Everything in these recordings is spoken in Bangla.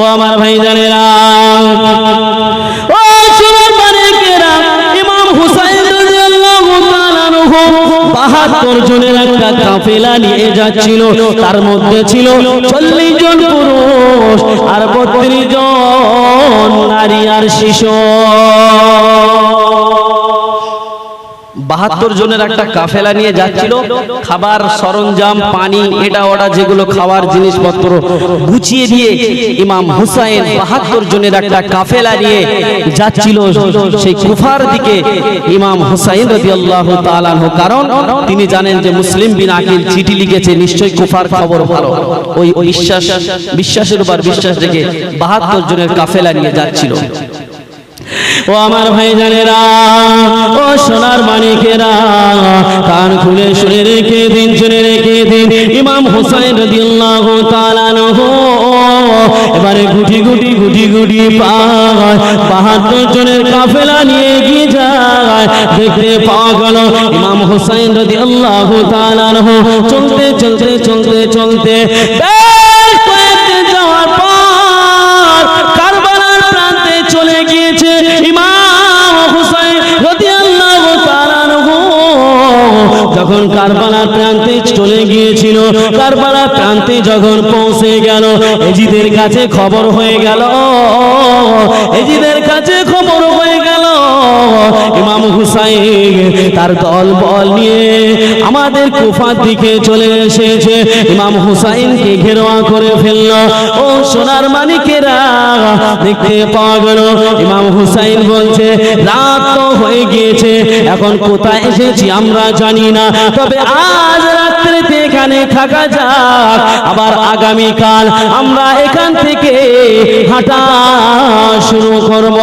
ও আমার ভাই জানেরা 72 জনের একটা কাফেলা নিয়ে যাচ্ছিল, তার মধ্যে ছিল 40 জন পুরুষ আর 32 জন নারী আর শিশু। বাহাত্তর জনের একটা কাফেলা নিয়ে যাচ্ছিল, খাবার, সরঞ্জাম, পানি, এটা ওটা যেগুলো খাওয়ার জিনিসপত্র গুছিয়ে দিয়ে ইমাম হুসাইন বাহাত্তর জনের একটা কাফেলা নিয়ে যাচ্ছিল সেই কুফার দিকে ইমাম হুসাইন রবি আল্লাহ কারণ তিনি জানেন যে মুসলিম বিন আকিল চিঠি লিখেছে, নিশ্চয়ই কুফার খবর ভালো। ওই বিশ্বাস, বিশ্বাসের উপর বিশ্বাস রেখে বাহাত্তর জনের কাফেলা নিয়ে যাচ্ছিল। ও আমার ভাই জানেরা ও সোনার মানিকেরা, কান খুলে শুনে রেখে দিন, শুনে রেখে দিন। ইমাম হুসাইন রাদিয়াল্লাহু তাআলা এবারে গুটি গুটি গুটি গুটি পায়, বাহাত্তর জনের কাফেলা নিয়ে গিয়ে যায়। দেখতে পাওয়া গেল ইমাম হুসাইন রাদিয়াল্লাহু তাআলা চলতে চলতে চলতে চলতে যখন কারবালার প্রান্তে চলে গিয়েছিল কারবালার প্রান্তে যখন পৌঁছে গেল, এজিদের কাছে খবর হয়ে গেল এজিদের কাছে হুসাইন তার দল বল নিয়ে আমাদের কুফার দিকে চলে এসেছে। ইমাম হুসাইনকে ঘেরোয়া করে ফেলল। ও সোনার মানিকেরা, দেখতে পাওয়া গেল। ইমাম হুসাইন বলছে, রাত তো হয়ে গিয়েছে, এখন কোথায় এসেছি আমরা জানি না। তবে আজ রাত্রিতে এখানে থাকা যাক, আবার আগামী কাল আমরা এখান থেকে হাঁটা শুরু করব।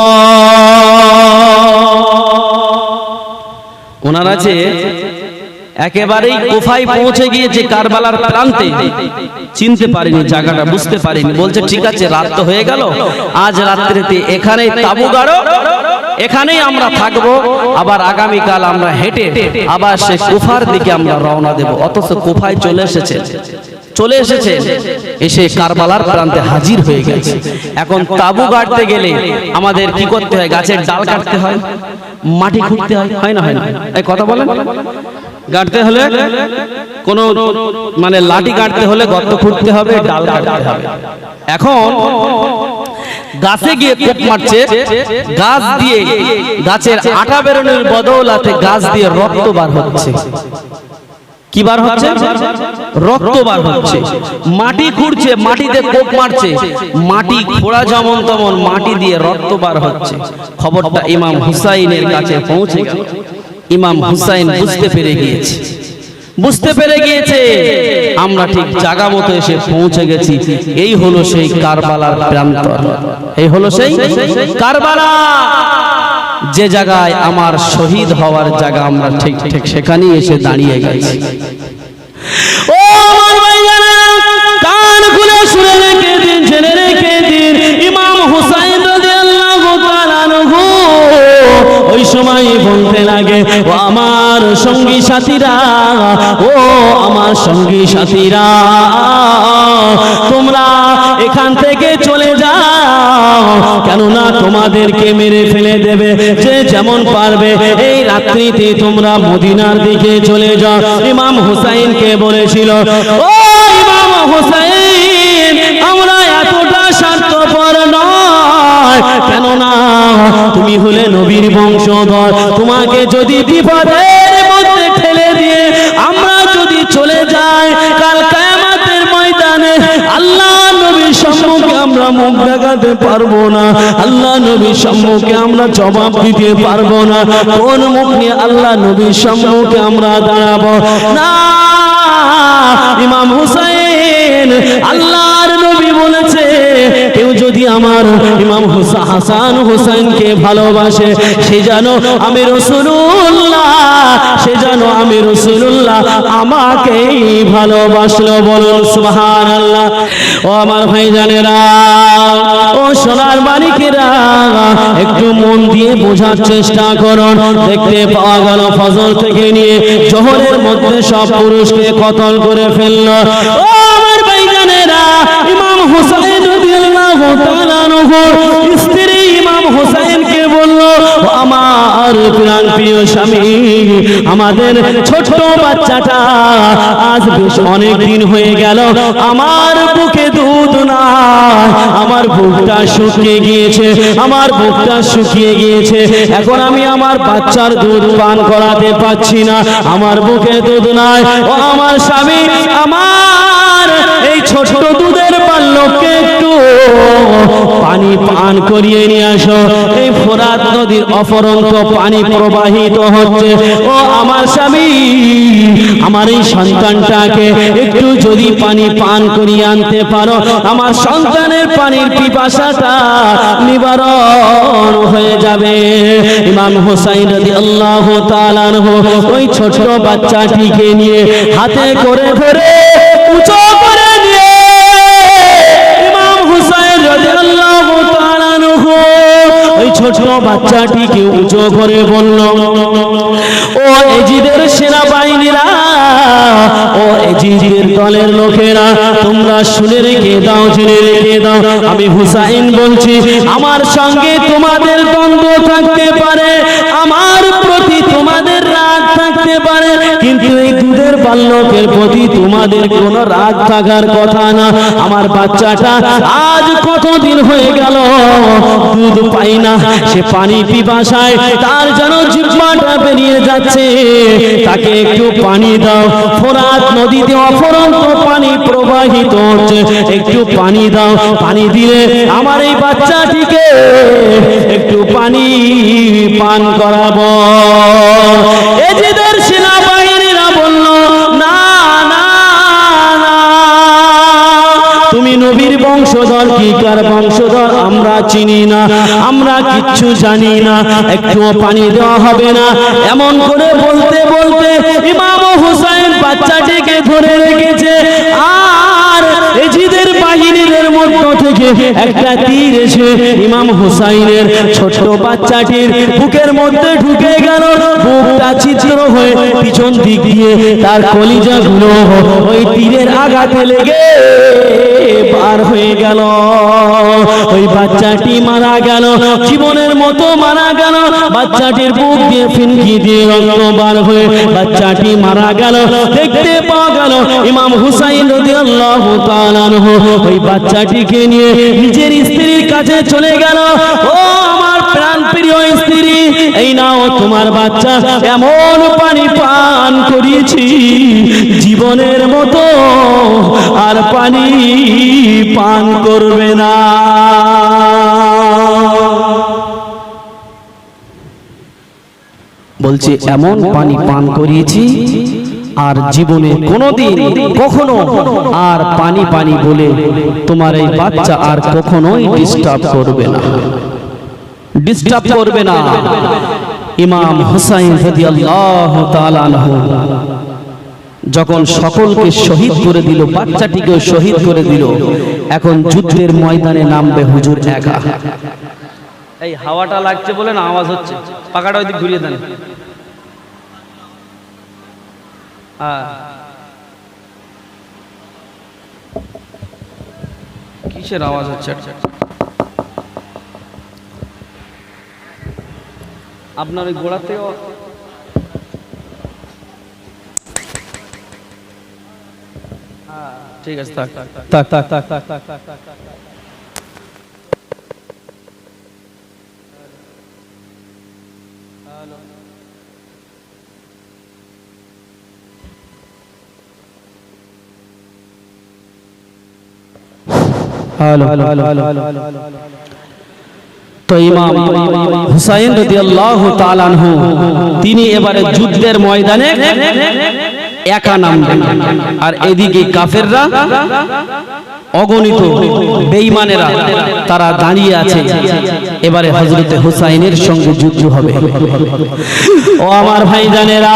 ওনার যে একেবারেই কোফায় পৌঁছে গিয়ে যে কারবালার প্রান্তে চিনতে পারিনি জায়গাটা বুঝতে পারিনি। বলছে ঠিক আছে রাত তো হয়ে গেল। আজ রাত্রিতে এখানে তাবু গাড়ো এখানেই আমরা থাকব। আবার আগামীকাল আমরা হেঁটে আবার সে কুফার দিকে আমরা রওনা দেব। অথচ কুফায় চলে এসেছে। চলে এসেছে। এসে কারবালার প্রান্তে হাজির হয়ে গেছে। এখন তাবু গাড়তে গেলে আমাদের কি করতে হয়? গাছের ডাল কাটতে হয়, মাটি খুঁড়তে হয় হয় না হয় না? এই কথা বলেন। গাড়তে হলে কোন মানে লাঠি কাটতে হলে গর্ত খুঁড়তে হবে, ডাল কাটতে হবে। এখন গাছে গিয়ে কোপ মারছে, গাছ দিয়ে গাছের আটা বেরোনোর বদৌলাতে গাছ দিয়ে রক্ত বার হচ্ছে। কি বার হচ্ছে? রক্ত বার হচ্ছে। মাটি খুঁড়ছে, মাটিতে কোপ মারছে। মাটি খোঁড়া যেমন তেমন মাটি দিয়ে রক্ত বার হচ্ছে। খবরটা ইমাম হুসাইনের কাছে পৌঁছে ইমাম হুসাইন বুঝতে পেরে গিয়েছে। বুঝতে পেরে গিয়েছে, আমরা ঠিক জায়গা মতো এসে পৌঁছে গেছি। এই হলো সেই কারবালার প্রান্তর। এই হলো সেই কারবালা। যে জায়গায় আমার শহীদ হওয়ার জায়গা আমরা ঠিক ঠিক সেখানেই এসে দাঁড়িয়ে গেছি। আমার ওই সময় বলতে লাগে আমার সঙ্গী সাথীরা, ও আমার সঙ্গী সাথীরা, তোমরা এখান থেকে চলে যাও। কেননা তোমাদেরকে মেরে ফেলে দেবে। যে যেমন পারবে, এই রাত্রিতে তোমরা মদিনার দিকে চলে যাও। ইমাম হুসাইনকে বলেছিল হুসাইন, আমরা এতটা কেননা তুমি হলে নবীর বংশধর, তোমাকে যদি বিপদের আমরা মুখ দেখাতে পারব না। আল্লাহ নবীর সম্মুখে আমরা জবাব দিতে পারব না। কোন মুখ নিয়ে আল্লাহ নবীর সম্মুখে আমরা দাঁড়াবো? না, ইমাম হুসাইন আল্লাহর নবী বলেছে, কেউ যদি আমার ইমাম হুসা হাসান হুসাইনকে ভালোবাসে, সে জানো আমি রসুল্লাহ সে জানো আমি রসুল্লাহ আমাকেই ভালোবাসলো বলুন সুবহান আল্লাহ ও আমার ভাই জানেরা ও সোনার মালিকেরা, একটু মন দিয়ে বোঝার চেষ্টা করুন। দেখতে পাওয়া গেল ফজল থেকে নিয়ে জহরের মধ্যে সব পুরুষকে কতল করে ফেলল। ও আমার ভাই জানেরা ইমাম রাদিয়াল্লাহু স্ত্রী ইমাম "ও আমার প্রাণ প্রিয় স্বামী, আমাদের ছোট বাচ্চাটা আজ বেশ অনেক দিন হয়ে গেল, আমার বুকে দুধ নাই, আমার বুকটা শুকিয়ে গিয়েছে, আমার বুকটা শুকিয়ে গিয়েছে, এখন আমি আমার বাচ্চার দুধ পান করাতে পাচ্ছি না, আমার বুকে দুধ নাই, ও আমার স্বামী, আমার ছোট দুধের বাল্যকে একটু পানি পান করিয়ে নিয়ে আসো। এই ফোরাত নদীর অপরন্ত পানি প্রবাহিত হচ্ছে। ও আমার স্বামী, আমার এই সন্তানটাকে একটু যদি পানি পান করিয়ে আনতে পারো, আমার সন্তানের পানির পিপাসাটা নিবারণ হয়ে যাবে। ইমাম হোসাইন রাদি আল্লাহ ওই ছোট বাচ্চাটিকে নিয়ে হাতে করে ধরে উঁচু ছোট বাচ্চাটিকে উঁচু করে বলল, ও এজিদের সেনাবাহিনীরা, ও এজিদের দলের লোকেরা, তোমরা শুনে রেখে দাও, জেনে রেখে দাও। আমি হুসাইন বলছি, আমার সঙ্গে তোমাদের দ্বন্দ্ব থাকতে পারে, আমার প্রতি তোমাদের রাগ থাকতে পারে এই দুধের বাল্যকের প্রতি তোমাদের কোনো রাগ থাকার কথা না। আমার বাচ্চাটা আজ কতদিন হয়ে গেল? দুধ পাই না। সে পানি পিপাসায় তার যেন জিব্বাটা বেরিয়ে যাচ্ছে। তাকে একটু পানি দাও। ফোরাত নদীতে অফরন্ত পানি প্রবাহিত হচ্ছে। একটু পানি দাও। পানি দিলে আমার এই বাচ্চাটিকে একটু পানি পান করাবো। নবীর বংশধর কি কার বংশধর আমরা চিনি না, আমরা কিচ্ছু জানি না, একটুও পানি দেওয়া হবে না। এমন করে বলতে বলতে ইমাম হুসাইন বাচ্চাটিকে ধরে একটা তীর এসে ইমাম হুসাইনের ছোট্ট বাচ্চাটির বুকের মধ্যে ঢুকে গেল। বুকটা চিত্র হয়ে পিছন দিক দিয়ে তার কলিজাগুলো ওই তীরের আঘাতে লেগে পার হয়ে গেল। ওই বাচ্চাটি মারা গেল, জীবনের মতো মারা গেল। বাচ্চাটির বুক দিয়ে ফিনকি দিয়ে রক্ত বার হয়ে বাচ্চাটি মারা গেল। দেখতে পাওয়া গেল, ইমাম হুসাইন রাদিয়াল্লাহু তাআলা ওই বাচ্চাটিকে নিয়ে নিজের স্ত্রীর কাছে চলে গেল। ও প্রাণ প্রিয় স্ত্রী, এই নাও তোমার বাচ্চা, এমন পানি পান করিয়েছি, জীবনের মতো আর পানি পান করবে না। বলছে, এমন পানি পান করিয়েছি, আর জীবনে কোনোদিন কখনো আর পানি পানি বলে তোমার এই বাচ্চা আর কখনোই ডিস্টার্ব করবে না। ডিস্টার্ব করবে না। ইমাম হুসাইন রাদিয়াল্লাহু তাআলা আনহু যখন সকলকে শহীদ করে দিল, বাচ্চাটিকেও শহীদ করে দিল, এখন যুদ্ধের ময়দানে নামবে হুজুর একা। এই হাওয়াটা লাগছে বলে না আওয়াজ হচ্ছে? পাকাটা ওইদিক ঘুরিয়ে দেন। কিসের আওয়াজ হচ্ছে? আপনার ওই গোড়া থেকে ঠিক আছে থাক থাক থাক থাক থাক থাক থাক থাক থাক থাক হ্যালো তো ইমাম হুসাইন রাদিয়াল্লাহু তাআলা তিনি এবারে যুদ্ধের ময়দানে একা নামবেন আর এদিকে কাফেররা অগণিত বেঈমানেরা তারা দাঁড়িয়ে আছে। এবারে হযরতে হুসাইনের সঙ্গে যুদ্ধ হবে। ও আমার ভাইজানেরা!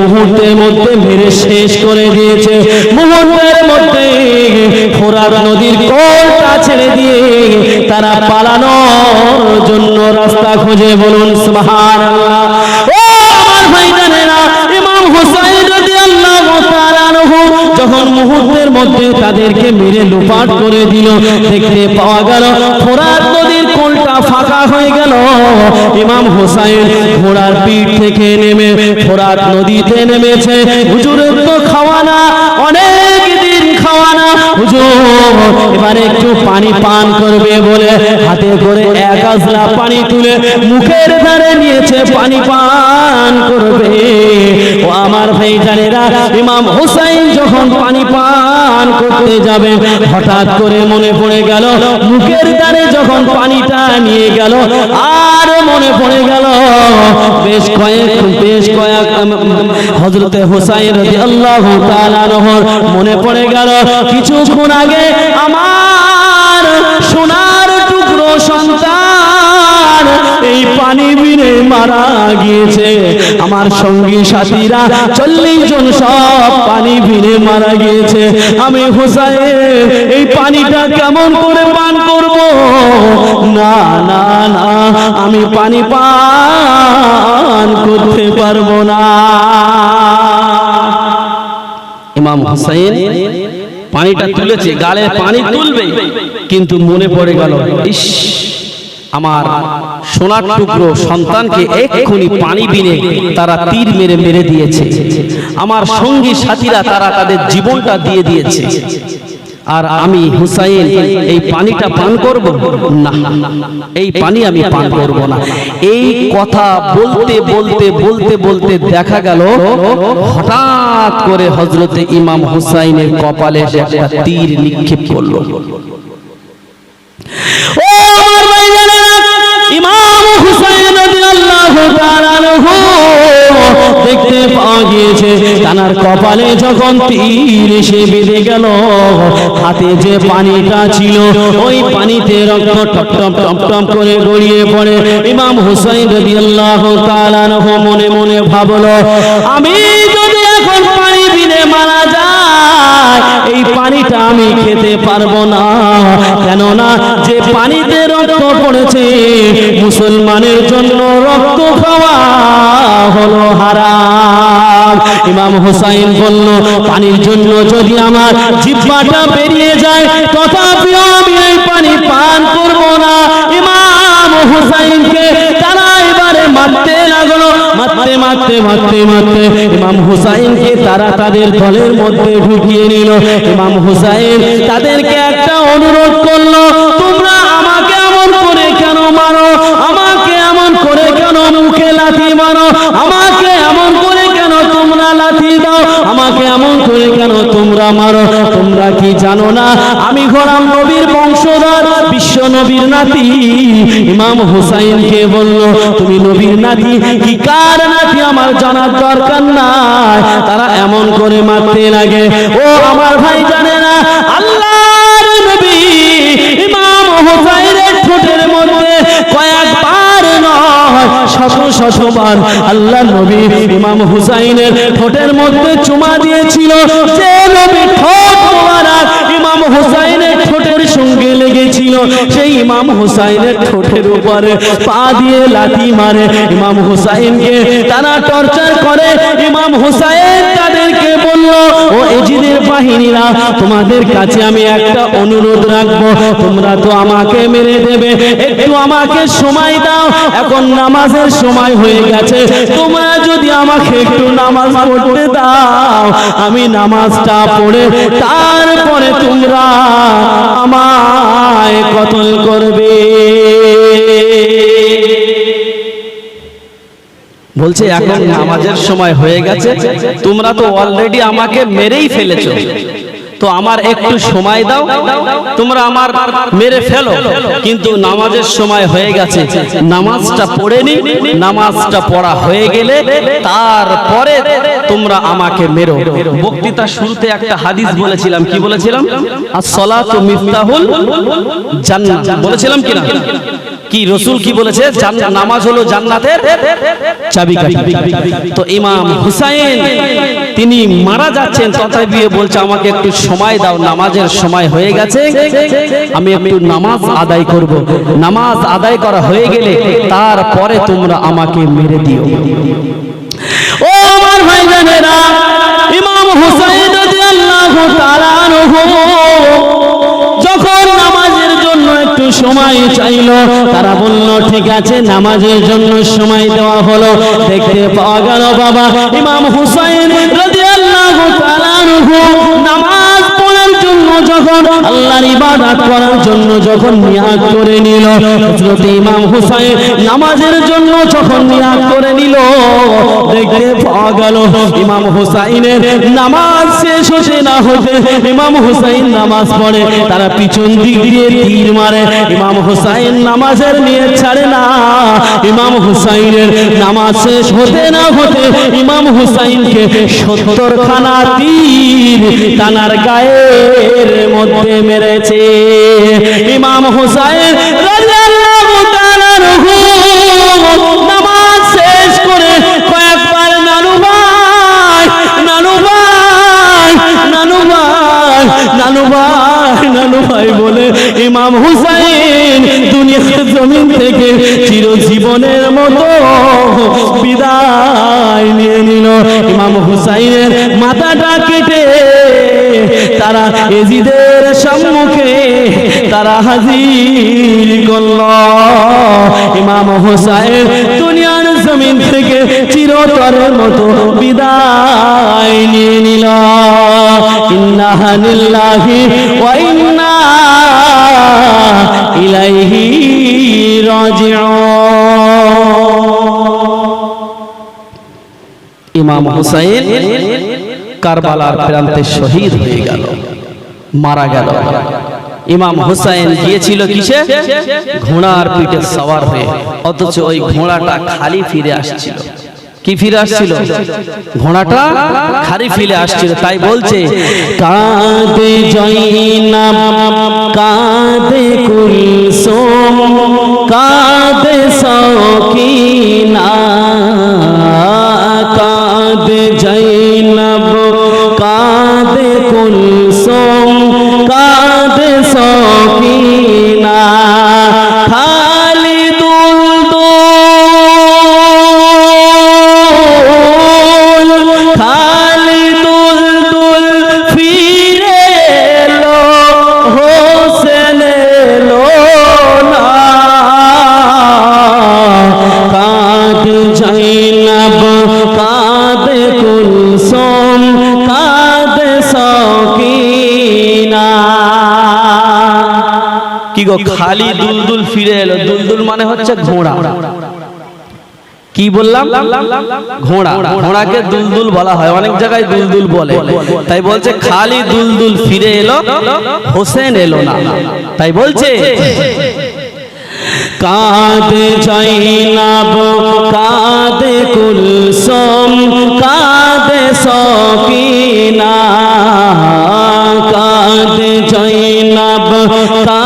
মুহূর্তের মধ্যে মেরে শেষ করে দিয়েছে। মুহূর্তের মধ্যে ফোরার নদীর কোলটা ছেড়ে দিয়ে তারা পালানোর জন্য রাস্তা খুঁজে বলুন, সুবহানাল্লাহ। ও আমার যখন মুহূর্তের মধ্যে তাদেরকে মেরে লোপাট করে দিল, দেখতে পাওয়া গেল ফোরাত নদীর কোলটা ফাঁকা হয়ে গেল। ইমাম হোসাইন ঘোড়ার পিঠ থেকে নেমে ফোরাত নদীতে নেমেছে। হুজুরের তো খাওয়া না খাওয়ানা এবারে একটু পানি পান করবে বলে হাতে করে এক পানি তুলে মুখের ধারে নিয়েছে পানি পান করবে। ও আমার ইমাম হুসাইন যখন পানি পান করতে যাবে, হঠাৎ করে মনে পড়ে গেল, মুখের ধারে যখন পানিটা নিয়ে গেল আর মনে পড়ে গেল। বেশ কয়েক বেশ কয়েক হজরতে হোসাইন রাদিয়াল্লাহু আল্লাহ নহর মনে পড়ে গেল, কিছুক্ষণ আগে আমার সোনার টুকরো সন্তান এই পানি বিনে মারা গিয়েছে। আমার সঙ্গী সাথীরা, চল্লিশ জন সব পানি বিনে মারা গিয়েছে। আমি হোসাইন, এই পানিটা কেমন করে পান করব? না না না, আমি পানি পান করতে পারব না। ইমাম হুসাইন পানিটা তুলেছে, গালে পানি তুলবে, কিন্তু মনে পড়ে গেল, ইস, আমার সোনার টুকরো সন্তানকে এক্ষুনি পানি বিনে তারা তীর মেরে মেরে দিয়েছে। আমার সঙ্গী সাথীরা তারা তাদের জীবনটা দিয়ে দিয়েছে। আর আমি হুসাইন, এই পানিটা পান করব? না, এই পানি আমি পান করব না। এই কথা বলতে বলতে বলতে বলতে দেখা গেল, হঠাৎ করে হজরতে ইমাম হুসাইনের কপালে একটা তীর নিক্ষেপ করল। ও আমার ইমাম হুসাইন রাদিয়াল্লাহু তাআলা দেখতে পাওয়া গিয়েছে, তানার কপালে যখন তীর এসে বেঁধে গেল, হাতে যে পানিটা ছিল, ওই পানিতে রক্ত টপ টপ টপ টপ করে গড়িয়ে পড়ে। ইমাম হুসাইন রাদিয়াল্লাহু তাআলা মনে মনে ভাবলো, আমি যদি এখন পানি বিনে মারা যায় এই পানিটা আমি খেতে পারব না। কেননা যে পানিতে রক্ত পড়েছে, মুসলমানের জন্য রক্ত খাওয়া হলো হারাম। ইমাম হুসাইন বলল, পানির জন্য যদি আমার জিহ্বাটা বেরিয়ে যায়, তথাপিও আমি এই পানি পান করব না। ইমাম হুসাইনকে তারা এবারে মারতে মারতে মারতে মারতে মারতে ইমাম হুসাইনকে তারা তাদের দলের মধ্যে ঢুকিয়ে নিল। ইমাম হুসাইন তাদেরকে একটা অনুরোধ করল, তোমরা আমাকে এমন করে কেন মারো? আমাকে এমন করে কেন মুখে লাথি মারো? আমাকে এমন করে কেন তোমরা লাথি দাও? আমাকে এমন করে কেন তোমরা মারো, তোমরা কি জানো না? আমি গোলাম নবীর বংশধর, বিশ্ব নবীর নাতি। ইমাম হুসাইন কে বলল, তুমি নবীর নাতি, কি কার নাতি? আমার জানার দরকার নাই। তারা এমন করে মারতে লাগে। ও আমার ভাই জানে শত আল্লাহ নবী ইমাম হুসাইনের ঠোঁটের মধ্যে চুমা দিয়েছিল। যে নবী ঠোঁট মোবারক ইমাম হুসাইনের ঠোঁটের সঙ্গে লেগেছিল। সেই ইমাম হুসাইনের ঠোঁটের উপরে পা দিয়ে লাথি মারে। ইমাম হুসাইনকে তারা টর্চার করে। ইমাম হুসাইন তাদেরকে বলল, ও এজিদের বাহিনীরা, তোমাদের কাছে আমি একটা অনুরোধ রাখব। তোমরা তো আমাকে মেরে দেবে। একটু আমাকে সময় দাও। এখন নামাজের সময় হয়ে গেছে। তোমরা যদি আমাকে একটু নামাজ পড়তে দাও, আমি নামাজটা পড়ে তারপরে তোমরা আমায় কতল করবে। বলছে এখন নামাজের সময় হয়ে গেছে তোমরা তো অলরেডি আমাকে মেরেই ফেলেছো। তো আমার একটু সময় দাও তোমরা আমার মেরে ফেলো। কিন্তু নামাজের সময় হয়ে গেছে। নামাজটা পড়ে নি নামাজটা পড়া হয়ে গেলে তারপরে তোমরা আমাকে মেরো। বক্তৃতা শুরুতে একটা হাদিস বলেছিলাম কি বলেছিলাম? আর সলাতু মিফতাহুল জান্নাত বলেছিলাম কিনা? কি রসুল কি বলেছে? নামাজ হলো জান্নাতের চাবিকাঠি। তো ইমাম হুসাইন, তিনি মারা যাচ্ছেন, তথাপি বলছে, আমাকে একটু সময় দাও, নামাজের সময় হয়ে গেছে। আমি একটু নামাজ আদায় করব। নামাজ আদায় করা হয়ে গেলে তারপরে তোমরা আমাকে মেরে দিও। ও আমার ভাইজানেরা, ইমাম হুসাইন রাদিয়াল্লাহু তাআলা আনহু। সময় চাইল। তারা বলল ঠিক আছে নামাজের জন্য সময় দেওয়া হলো। দেখতে পাওয়া গেল বাবা ইমাম হুসাইন রাদিয়াল্লাহু তাআলা যখন আল্লাহর ইবাদত করার জন্য যখন নিয়াত করে নিল, হযরত ইমাম হুসাইন নামাজের জন্য যখন নিয়াত করে নিল, দেখতে পাওয়া ইমাম হুসাইনের নামাজ শেষ হতে না হতে ইমাম হুসাইন নামাজ পড়ে, তারা পিছন দিক দিয়ে তীর মারে। ইমাম হুসাইন নামাজের নিয়ে ছাড়ে না। ইমাম হুসাইনের নামাজ শেষ হতে না হতে ইমাম হুসাইনকে সত্তর খানা তীর তানার গায়ের মধ্যে মেরেছে। ইমাম হুসাইন শেষ করে নানু বলে হুসাইন চিরজীবনের মতো বিদায় নিয়ে নিল। ইমাম হুসাইনের মাথাটা কেটে তারা এজিদের সম্মুখে তারা হাজির করল। ইমাম হুসাইন দুনিয়ার জমিন থেকে চিরতরের মতো বিদায় নিয়ে নিল। ইন্নাহা লিল্লাহি ওয়া ইন্না ইলাইহি ইমাম হুসাইন কারবালার প্রান্তে শহীদ হয়ে গেল। মারা গেল। ইমাম হুসাইন গিয়েছিল কিসে? ঘোড়ার পিঠে সওয়ার হয়ে। অথচ ওই ঘোড়াটা খালি ফিরে আসছিল। কি ফিরে আসছিল? ঘোড়াটা খালি ফিরে আসছিল, তাই বলছে, কাঁদে জয়নাব, কাঁদে কুলসুম, কাঁদে সকিনা, কাঁদে জৈনব খালি দুলদুল ফিরে এলো। দুলদুল মানে হচ্ছে ঘোড়া। কি বললাম? ঘোড়া। ঘোড়াকে দুলদুল বলা হয়। অনেক জায়গায় দুলদুল বলে। তাই বলছে, খালি দুলদুল ফিরে এলো, হোসেন এলো না। তাই বলছে, কাঁদে জৈনব কাঁদে কুলসুম, কাঁদে সকিনা, কাঁদে জৈনব কাঁদে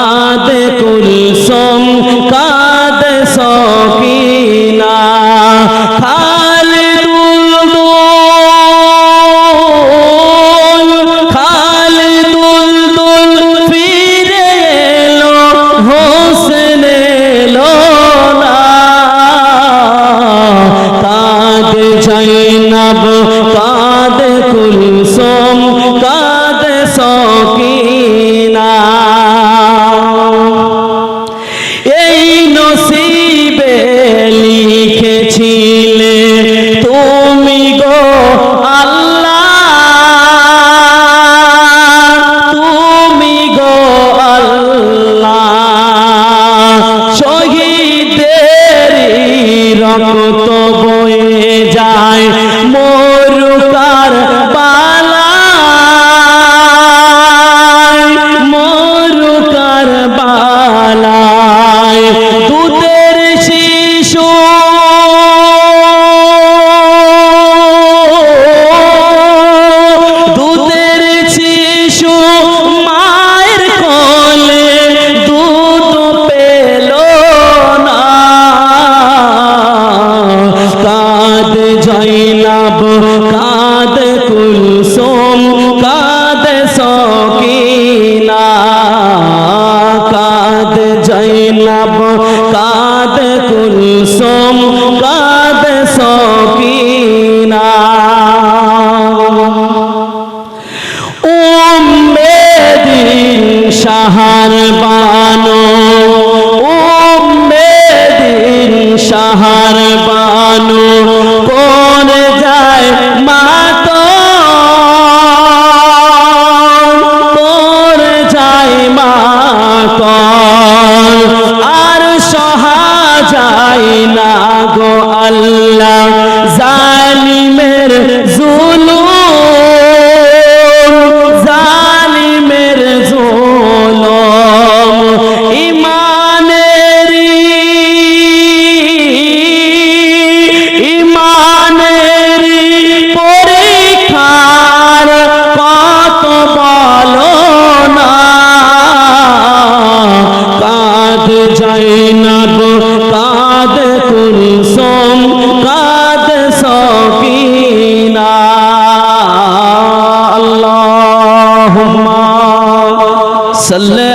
সাল্লি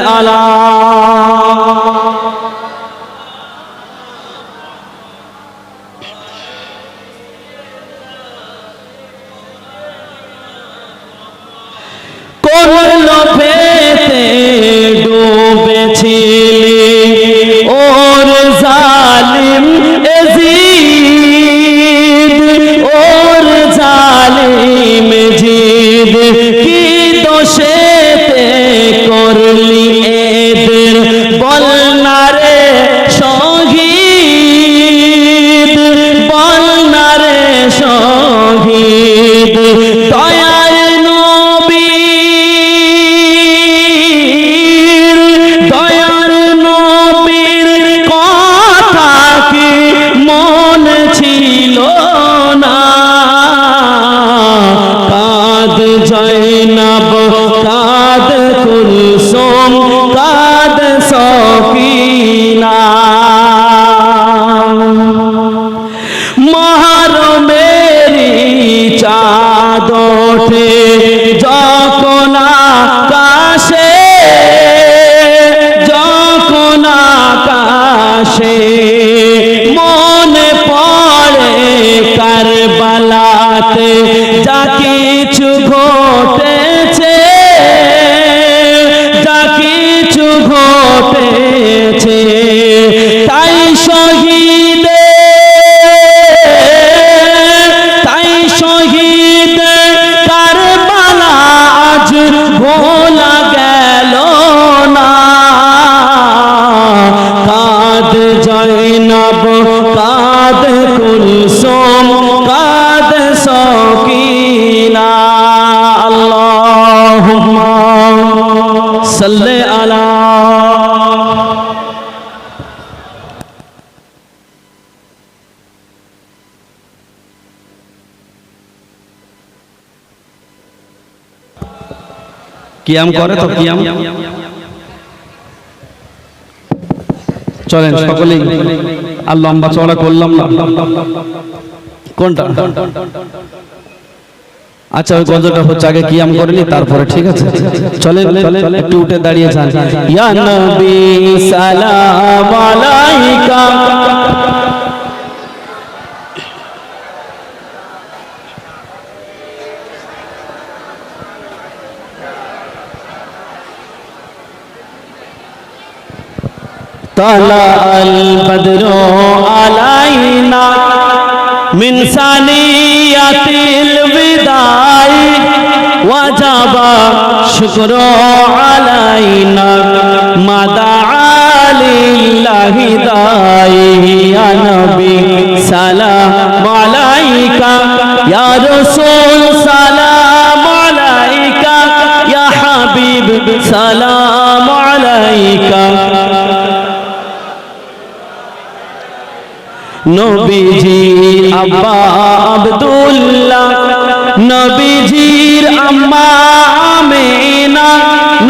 আকাশে কিয়াম করে তো কিয়াম। চলেন সকলেই। আর লম্বা চড়া করলাম না। কোনটা? আচ্ছা ওই গজলটা হচ্ছে আগে কিয়াম করেনি তারপরে ঠিক আছে। চলেন চলেন একটু উঠে দাঁড়িয়ে যান। ইয়া নবী সালাম আলাইকা। طلع البدر علينا من ثنية الوداع وجب شكر علينا ما دعا لله داعي يا نبي سلام عليك يا رسول سلام عليك يا حبيب سلام নবীজির আব্বা আব্দুল্লাহ, নবীজির আম্মা আমেনা,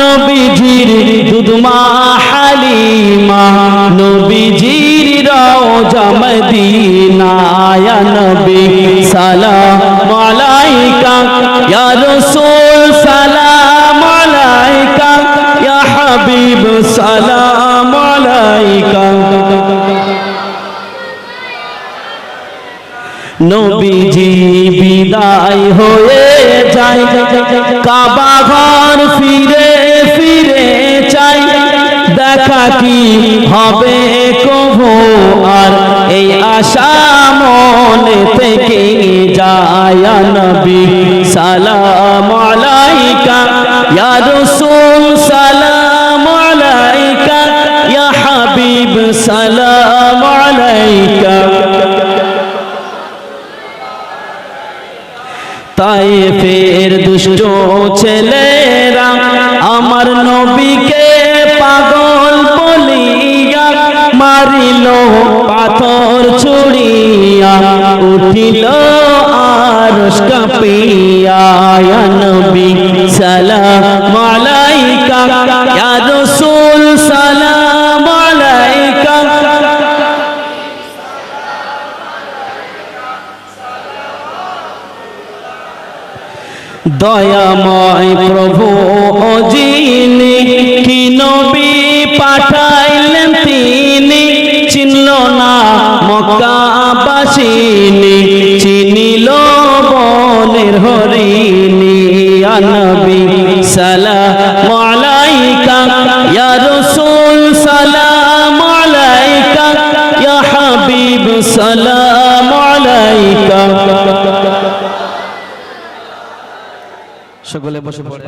নবীজির দুধমা হালিমা, নবীজির রওজা মদিনা ইয়া নবী, সালাম আলাইকা, ইয়া রাসূল, সালাম আলাইকা, ইয়া হাবিব, সালাম আলাইকা নবীজি বিদায় হয়ে যায়। কাবা ঘর ফিরে ফিরে চাই। কি হবে কভু আর? এই আশা মনে থেকে যায় নবী। সালাম আলাইকা, ইয়া রাসূল, সালাম আলাইকা, ইয়া হাবিব, সালাম তাই ফের দুষ্ট ছেলেরা, আমার নবীকে পাগল বলিয়া মারিল, পাথর ছুড়িয়া উঠিল আর কাঁপিয়া। নবী, সালাম আলাইকা। দয়াময় প্রভু অজিনি কি নবী পাঠাইলেন তিনি চিনল না মক্কাবাসিনী, চিনিল বনের হরিণী আনবী সালাম আলাইকা, ইয়া রাসূল সালাম আলাইকা, ইয়া হাবিব সালাম সকলে বসে পড়ে